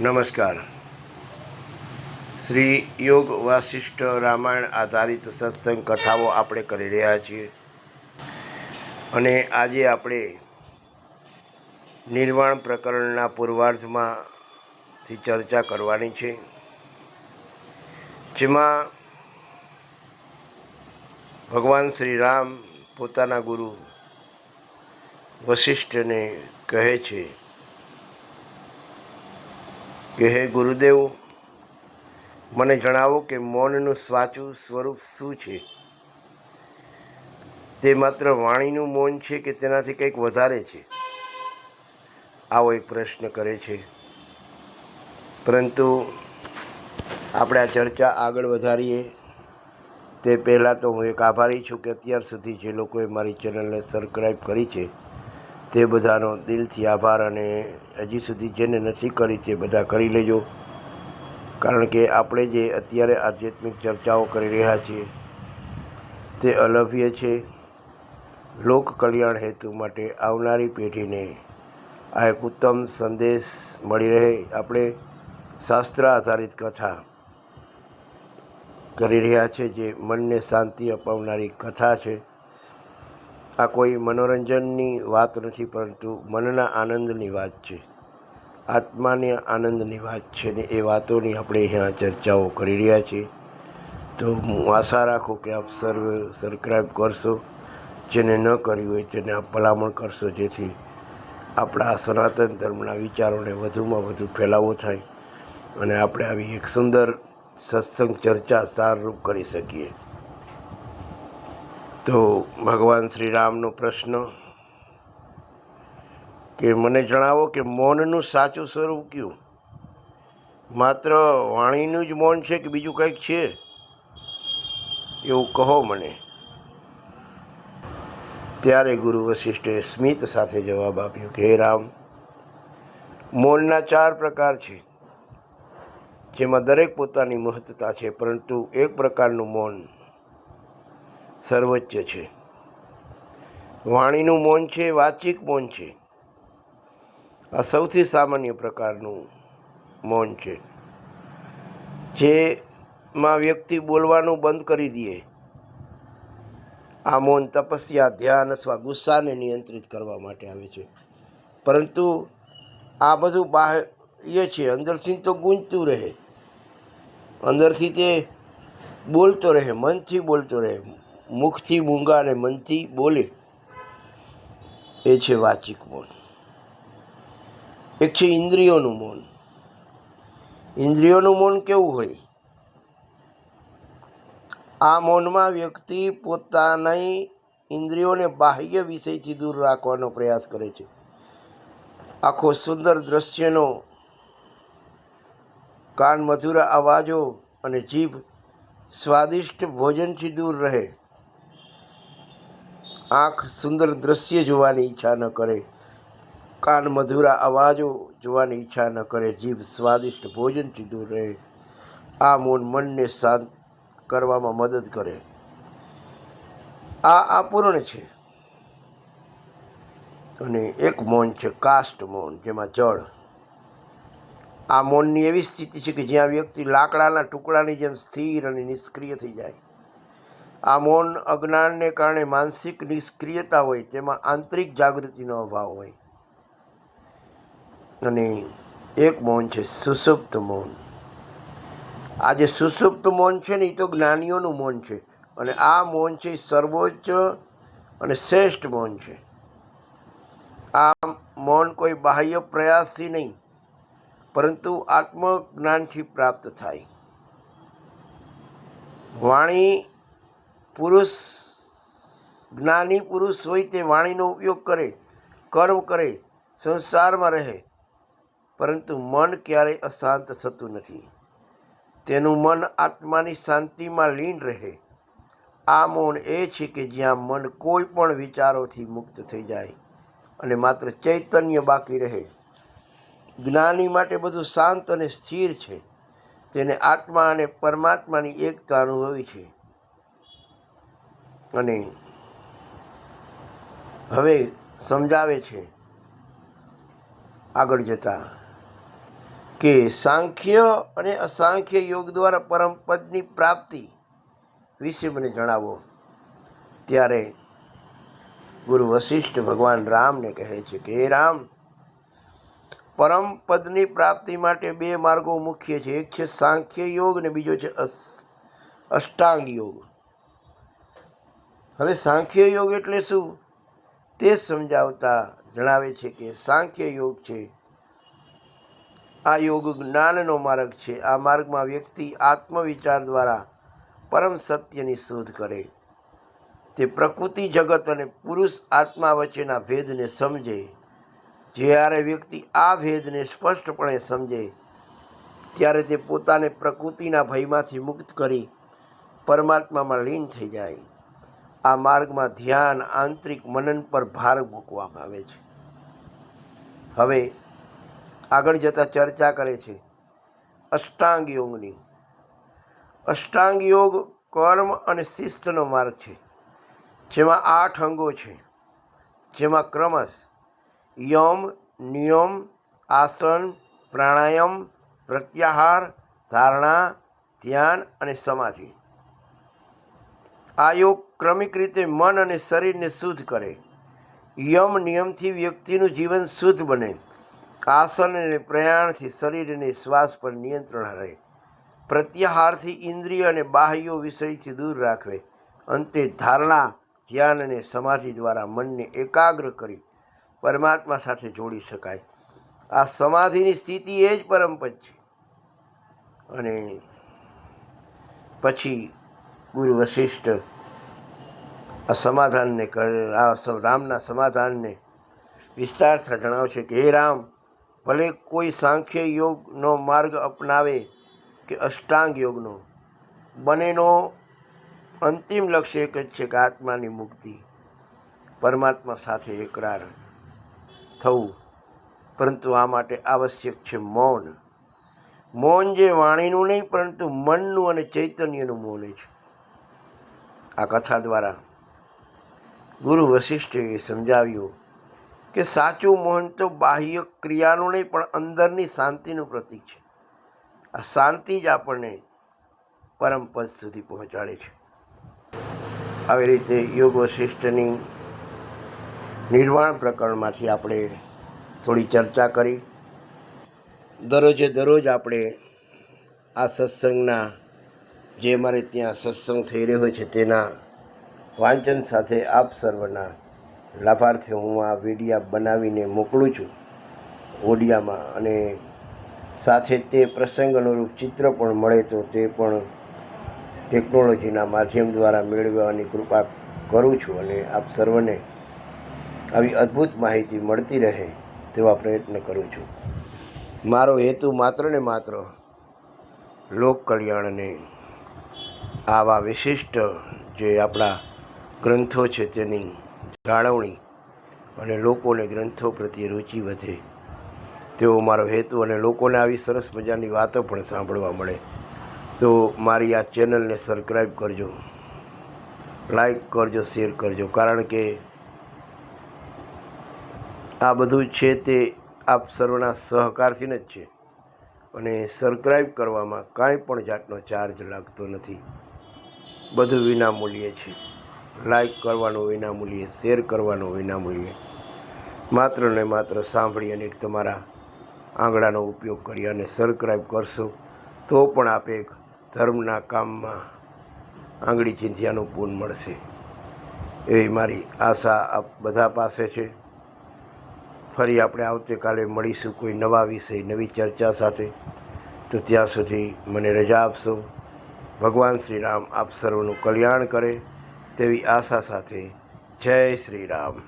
નમસ્કાર. શ્રી યોગ વાસિષ્ઠ રામાયણ આધારિત સત્સંગ કથાઓ આપણે કરી રહ્યા છીએ. અને આજે આપણે નિર્વાણ પ્રકરણના પૂર્વાર્ધમાંથી ચર્ચા કરવાની છે. જેમાં ભગવાન શ્રી રામ પોતાના ગુરુ વશિષ્ઠને કહે છે કે હે ગુરુદેવ, મને જણાવો કે મૌનનું સાચું સ્વરૂપ શું છે? તે માત્ર વાણીનું મૌન છે કે તેનાથી કંઈક વધારે છે? આવો એક પ્રશ્ન કરે છે. પરંતુ આપણે આ ચર્ચા આગળ વધારીએ, તે પહેલાં તો હું એક આભારી છું કે અત્યાર સુધી જે લોકોએ મારી ચેનલને સબસ્ક્રાઈબ કરી છે તે બધાનો દિલથી આભાર અને હજી સુધી જેને નથી કરી તે બધા કરી લેજો. કારણ કે આપણે જે અત્યારે આધ્યાત્મિક ચર્ચાઓ કરી રહ્યા છીએ, તે અલભ્ય છે. લોક કલ્યાણ હેતુ માટે આવનારી પેઢીને આ એક ઉત્તમ સંદેશ મળી રહે. આપણે શાસ્ત્ર આધારિત કથા કરી રહ્યા છે, જે મનને શાંતિ અપાવનારી કથા છે. આ કોઈ મનોરંજનની વાત નથી, પરંતુ મનના આનંદની વાત છે. આત્માને આનંદની વાત છે ને એ વાતોની આપણે અહીંયા ચર્ચાઓ કરી રહ્યા છીએ. તો હું આશા રાખું કે આપ સર્વે સબસ્ક્રાઈબ કરશો. જેને ન કર્યું હોય તેને આપ ભલામણ કરશો, જેથી આપણા સનાતન ધર્મના વિચારોને વધુમાં વધુ ફેલાવો થાય અને આપણે આવી એક સુંદર સત્સંગ ચર્ચા સારરૂપ કરી શકીએ. તો ભગવાન શ્રી રામનો પ્રશ્ન કે મને જણાવો કે મૌનનું સાચું સ્વરૂપ કયું? માત્ર વાણીનું જ મૌન છે કે બીજું કંઈક છે? એવું કહો મને. ત્યારે ગુરુ વશિષ્ઠે સ્મિત સાથે જવાબ આપ્યો કે, હે રામ, મૌનના ચાર પ્રકાર છે, જેમાં દરેક પોતાની મહત્તા છે, પરંતુ એક પ્રકારનું મૌન સર્વોચ્ચ છે. વાણીનું મૌન છે, વાચિક મૌન છે. આ સૌથી સામાન્ય પ્રકારનું મૌન છે. જેમાં વ્યક્તિ બોલવાનું બંધ કરી દે. આ મૌન તપસ્યા, ધ્યાન અથવા ગુસ્સાને નિયંત્રિત કરવા માટે આવે છે. પરંતુ આ બધું બાહ્ય છે. અંદરથી તો ગૂંજતું રહે. અંદરથી તે બોલતો રહે, મનથી બોલતો રહે. મુખથી મૂંગા અને મનથી બોલે. એ છે વાચિક મૌન. એક છે ઇન્દ્રિયોનું મૌન. ઇન્દ્રિયોનું મૌન કેવું હોય? આ મૌનમાં વ્યક્તિ પોતાની ઇન્દ્રિયોને બાહ્ય વિષયથી દૂર રાખવાનો પ્રયાસ કરે છે. આખો સુંદર દ્રશ્યનો કાન મધુર અવાજો અને જીભ સ્વાદિષ્ટ ભોજનથી દૂર રહે. આંખ સુંદર દ્રશ્ય જોવાની ઈચ્છા ન કરે. કાન મધુરા અવાજો જોવાની ઈચ્છા ન કરે. જીભ સ્વાદિષ્ટ ભોજનથી દૂર રહે. આ મૌન મનને શાંત કરવામાં મદદ કરે. આ અપૂર્ણ છે. અને એક મૌન છે કાસ્ટ મૌન, જેમાં જળ. આ મૌનની એવી સ્થિતિ છે કે જ્યાં વ્યક્તિ લાકડાના ટુકડાની જેમ સ્થિર અને નિષ્ક્રિય થઈ જાય. આ મૌન અજ્ઞાનને કારણે માનસિક નિષ્ક્રિયતા હોય, તેમાં આંતરિક જાગૃતિનો અભાવ હોય. અને એક મૌન છે સુસુપ્ત મૌન. આ જે સુસુપ્ત મૌન છે ને એ તો જ્ઞાનીઓનું મૌન છે. અને આ મૌન છે સર્વોચ્ચ અને શ્રેષ્ઠ મૌન છે. આ મૌન કોઈ બાહ્ય પ્રયાસથી નહીં, પરંતુ આત્મજ્ઞાનથી પ્રાપ્ત થાય. વાણી પુરુષ, જ્ઞાની પુરુષ હોય તે વાણીનો ઉપયોગ કરે, કર્મ કરે, સંસારમાં રહે, પરંતુ મન ક્યારેય અશાંત થતું નથી. તેનું મન આત્માની શાંતિમાં લીન રહે. આ મૌન એ છે કે જ્યાં મન કોઈ પણ વિચારોથી મુક્ત થઈ જાય અને માત્ર ચૈતન્ય બાકી રહે. જ્ઞાની માટે બધું શાંત અને સ્થિર છે. તેને આત્મા અને પરમાત્માની એકતા અનુભવી છે. અને હવે સમજાવે છે આગળ જતા કે સાંખ્ય અને અસાંખ્ય યોગ દ્વારા પરમપદની પ્રાપ્તિ વિશે મને જણાવો. ત્યારે ગુરુ વશિષ્ઠ ભગવાન રામને કહે છે કે, હે રામ, પરમ પદની પ્રાપ્તિ માટે બે માર્ગો મુખ્ય છે. એક છે સાંખ્ય યોગ અને બીજો છે અષ્ટાંગ યોગ. હવે સાંખ્ય યોગ એટલે શું? તે સમજાવતા જણાવે છે કે સાંખ્ય યોગ છે. આ યોગ જ્ઞાનનો માર્ગ છે. આ માર્ગમાં વ્યક્તિ આત્મવિચાર દ્વારા પરમ સત્યની શોધ કરે. તે પ્રકૃતિ, જગત અને પુરુષ આત્મા વચ્ચેના ભેદને સમજે. જ્યારે વ્યક્તિ આ ભેદને સ્પષ્ટપણે સમજે, ત્યારે તે પોતાને પ્રકૃતિના ભયમાંથી મુક્ત કરી પરમાત્મામાં લીન થઈ જાય. આ માર્ગમાં ધ્યાન, આંતરિક મનન પર ભાર મૂકવામાં આવે છે. હવે આગળ જતાં ચર્ચા કરે છે, અષ્ટાંગ યોગની. અષ્ટાંગ યોગ કર્મ અને શિસ્તનો માર્ગ છે, જેમાં આઠ અંગો છે. જેમાં ક્રમશ યમ, નિયમ, આસન, પ્રાણાયામ, પ્રત્યાહાર, ધારણા, ધ્યાન અને સમાધિ. આ યોગ ક્રમિક રીતે મન અને શરીરને શુદ્ધ કરે. યમ નિયમથી વ્યક્તિનું જીવન શુદ્ધ બને. આસન અને પ્રયાણથી શરીર અને શ્વાસ પર નિયંત્રણ રહે. પ્રત્યાહારથી ઇન્દ્રિય અને બાહ્યો વિષયથી દૂર રાખવે અંતે ધારણા, ધ્યાન અને સમાધિ દ્વારા મનને એકાગ્ર કરી પરમાત્મા સાથે જોડી શકાય. આ સમાધિની સ્થિતિ એ જ પરમપદ છે. અને પછી ગુરુ વશિષ્ઠ આ સમાધાનને આ રામના સમાધાનને વિસ્તારથી જણાવશે કે, હે રામ, ભલે કોઈ સાંખ્ય યોગનો માર્ગ અપનાવે કે અષ્ટાંગ યોગનો, બંનેનો અંતિમ લક્ષ્ય એક જ છે કે આત્માની મુક્તિ. પરમાત્મા સાથે એકરાર થવું. પરંતુ આ માટે આવશ્યક છે મૌન. મૌન જે વાણીનું નહીં, પરંતુ મનનું અને ચૈતન્યનું મૌન છે. આ કથા દ્વારા ગુરુ વશિષ્ઠે સમજાવ્યું કે સાચું મોહન તો બાહ્ય ક્રિયાનું નહીં, પણ અંદરની શાંતિનું પ્રતીક છે. આ શાંતિ જ આપણને પરમ પદ સુધી પહોંચાડે છે. આવી રીતે યોગ વશિષ્ઠની નિર્વાણ પ્રકરણમાંથી આપણે થોડી ચર્ચા કરી. દરરોજે દરરોજ આપણે આ સત્સંગના જે અમારે ત્યાં સત્સંગ થઈ રહ્યો છે તેના વાંચન સાથે આપ સર્વના લાભાર્થે હું આ વિડીયા બનાવીને મોકલું છું ઓડિયામાં. અને સાથે તે પ્રસંગ અનુરૂપ ચિત્ર પણ મળે તો તે પણ ટેકનોલોજીના માધ્યમ દ્વારા મેળવવાની કૃપા કરું છું અને આપ સર્વને આવી અદ્ભુત માહિતી મળતી રહે તેવા પ્રયત્ન કરું છું. મારો હેતુ માત્ર ને માત્ર લોક કલ્યાણને આવા વિશિષ્ટ જે આપણા ગ્રંથો છે તેની જાળવણી અને લોકોને ગ્રંથો પ્રત્યે રુચિ વધે, તેવો મારો હેતુ અને લોકોને આવી સરસ મજાની વાતો પણ સાંભળવા મળે. તો મારી આ ચેનલને સબસ્ક્રાઈબ કરજો લાઈક કરજો, શેર કરજો, કારણ કે આ બધું છે તે આપ સર્વના સહકારથી જ છે. અને સબસ્ક્રાઈબ કરવામાં કાંઈ પણ જાતનો ચાર્જ લાગતો નથી. બધું વિનામૂલ્યે છે. લાઈક કરવાનું વિનામૂલ્યે શેર કરવાનું વિનામૂલ્યે. માત્ર ને માત્ર સાંભળી અને એક તમારા આંગળાનો ઉપયોગ કરી અને સબસ્ક્રાઈબ કરશો, તો પણ આપે એક ધર્મના કામમાં આંગળી ચિંધિયાનું પૂન મળશે. એવી મારી આશા આપ બધા પાસે છે. ફરી આપણે આવતીકાલે મળીશું કોઈ નવા વિષય, નવી ચર્ચા સાથે. તો ત્યાં સુધી મને રજા આપશો. ભગવાન શ્રી રામ આપ સર્વનું કલ્યાણ કરે તેવી આશા સાથે જય શ્રી રામ